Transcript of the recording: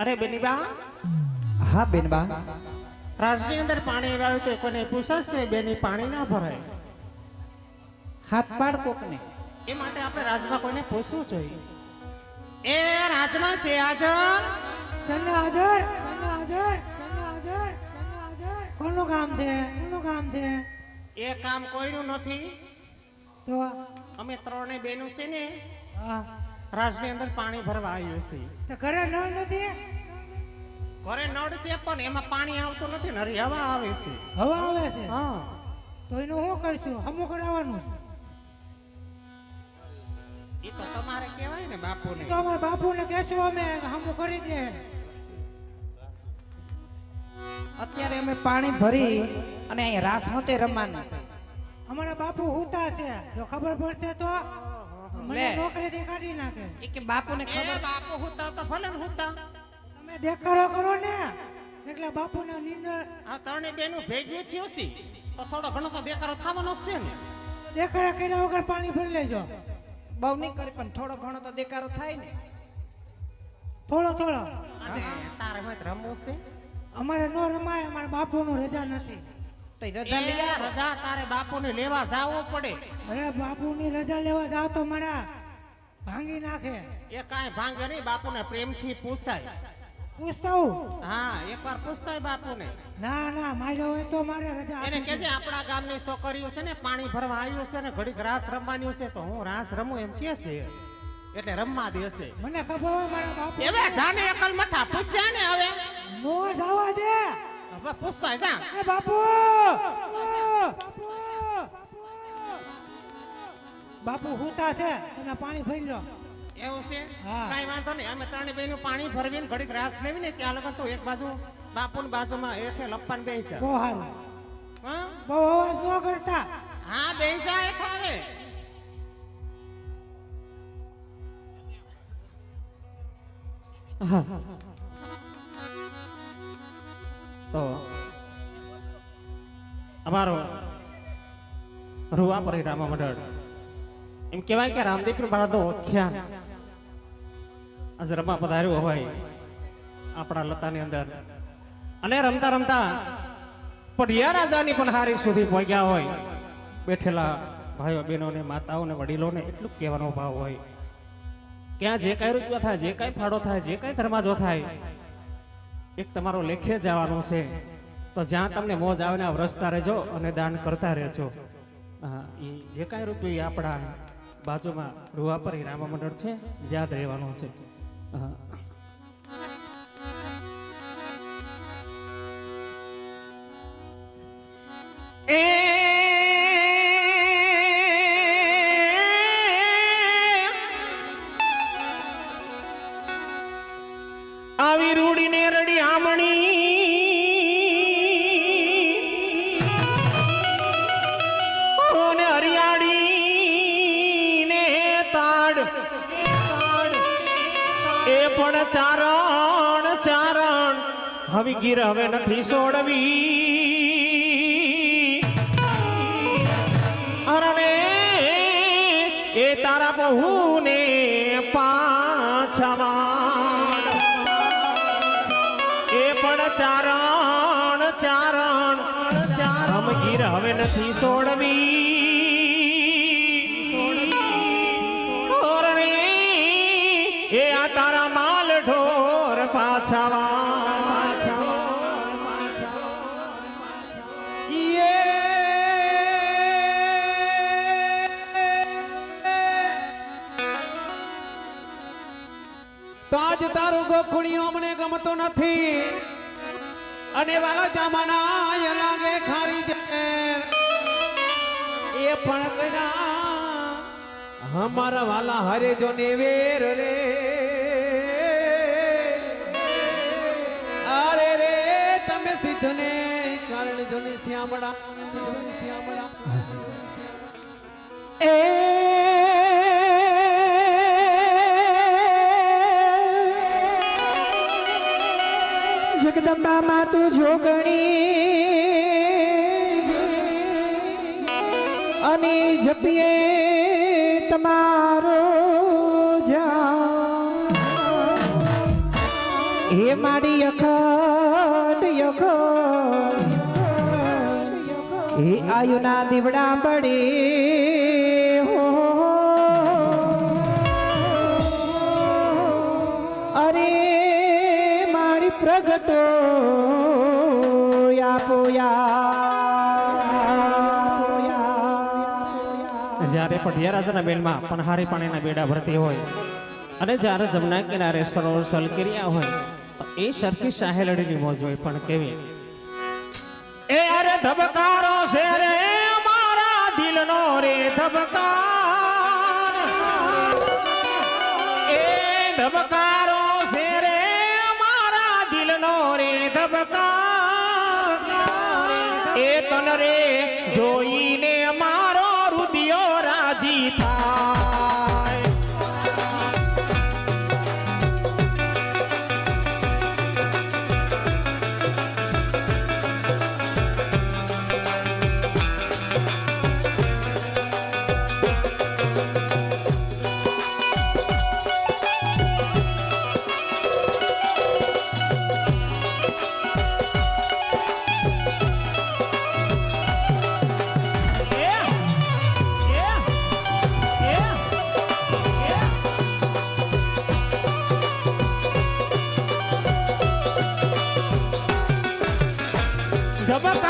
અરે બેનીબા. હા બેનબા. રાજની અંદર પાણી આવ્યું તો કોને પૂછાશે બેની પાણી ના ભરાય. હાથ પાડ કોકને. એ માટે આપણે રાજમાં કોઈને પૂછવું જોઈએ. એ રાજમાં છે હાજર. ચંદ્ર હાજર ચંદ્ર હાજર ચંદ્ર હાજર કોનું કામ છે? કોનું કામ છે? એ કામ કોઈનું નથી. તો? અમે ત્રણે બેનું છે ને રાજની અંદર પાણી ભરવા આવ્યું છે. તો ઘરે નળ નથી? ઘરે નળ છે પણ એમાં પાણી આવતું નથી ને હરી હવા આવે છે. હવા આવે છે? હા. તો એનું શું કરશું? હમું કરાવવાનું છે. એ તો તમારે કહેવાય ને બાપુને. તો અમારા બાપુને કહેશું અમે હમું કરી દે. અત્યારે અમે પાણી ભરી અને અહીં રાસ નહોતે રમવાનું છે. અમારા બાપુ હુતા છે. જો ખબર પડશે તો મને નોકરી નોકરીથી કાઢી નાખે. એ કે બાપુને ખબર બાપુ હુતા તો ભલે હુતા. તમે દેખાડો કરો ને. એટલે બાપુને નીંદર આ ત્રણે બેનું ભેગ્યું થયું છે. તો થોડો ઘણો તો બેકારો થવાનો હશે છે ને. દેખાડા કર્યા વગર પાણી ભરી લેજો. બહુ નહીં કરે પણ થોડો ઘણો તો દેકારો થાય ને. થોડો થોડો. તારે મત રમવું છે? અમારે નો રમાય અમારા બાપુનું રજા નથી. રજા લઈ રજા તારે બાપુને લેવા જાવો પડે. અરે બાપુની રજા લેવા જાવ તો મારા ભાંગી નાખે. એ કાંઈ ભાંગે નહીં બાપુને પ્રેમથી પૂછાય. પૂછતા હું? હા એકવાર પૂછતાય બાપુને. ના ના માર્યો હોય તો મારે રજા એને કે કહેજે આપણા ગામની છોકરીઓ છે ને પાણી ભરવા આવ્યું છે ને ઘડીક રાસ રમવાની છે તો હું રાસ રમું એમ કે છે. એટલે રમવા દેશે મને ખબર હોય મારા બાપુ હવે જાને એકલ મઠા પૂછ્યા ને હવે? નો જવા દે. હવે પૂછતા જા એ બાપુ બાપુ હુતા છે અને પાણી ભરી લો એવું છે? હા. કાંઈ વાંધો નહીં. અમે ત્રણે બેનું પાણી ભરવીને ઘડીક રાસ લેવી ને ત્યાં લગન તો એક બાજુ બાપુની બાજુમાં હેઠે લપ્પાને બેહી જા બહુ સારું. હા? બહુ અવાજ ન કરતા. હા બેહી જા હેઠે હવે. તો અમારો રૂવા પરિરામા મંડળ એમ કહેવાય કે રામદીપ મારા તો આજે રમવા પધાર્યો હોય આપણા લતાની અંદર. અને રમતા રમતા પઢિયા રાજાની પણ હારી સુધી પહોંચ્યા હોય. બેઠેલા ભાઈઓ બહેનોને, માતાઓને, વડીલોને એટલું કહેવાનો ભાવ હોય. ક્યાં જે કાંઈ રૂપિયા થાય, જે કાંઈ ફાળો થાય, જે કાંઈ ધર્માજો થાય એક તમારો લેખે જવાનો છે. તો જ્યાં તમને મોજ આવે ને રસતા રહેજો અને દાન કરતા રહેજો. હા એ જે કાંઈ રૂપિયો આપણા બાજુમાં રૂવાપરી રામા મંડળ છે યાદ રહેવાનું છે. હા. આવી એ ચારણ ચારણ. હવે ગીર હવે નથી છોડવી અરણે, એ તારા બહુને પાછવા એ પણ ચારણ ચારણ. ચારમ ગીર હવે નથી છોડવી તારું ગોખુણિયો મને ગમતો નથી. અને વાલા જમાના લાગે ખારી ઝેર. એ પણ કયા અમારા વાલા હરે જો ને વેર રે. અરે રે, તમે સિદ્ધને કારણ જો ને શ્યામડા શ્યામડા જગદંબા માં તું જોગણી. અને જપીએ તમારો હે મારી અખંડ હે આયુના દીવડા પડે જ્યારે પઢિયા રાજાના પણ પનહારી પાણીના બેડા ભરતી હોય અને જ્યારે જમના કિનારે સરોવર સલકિરિયા હોય એ સરખી શાહેલડીની મોજ હોય પણ કેવી? એ અરે ધબકારો છે રે, મારા દિલનો રે ધબકાર. એ ધબકારો રે ધબકાર એ તન રે જોઈને Roberta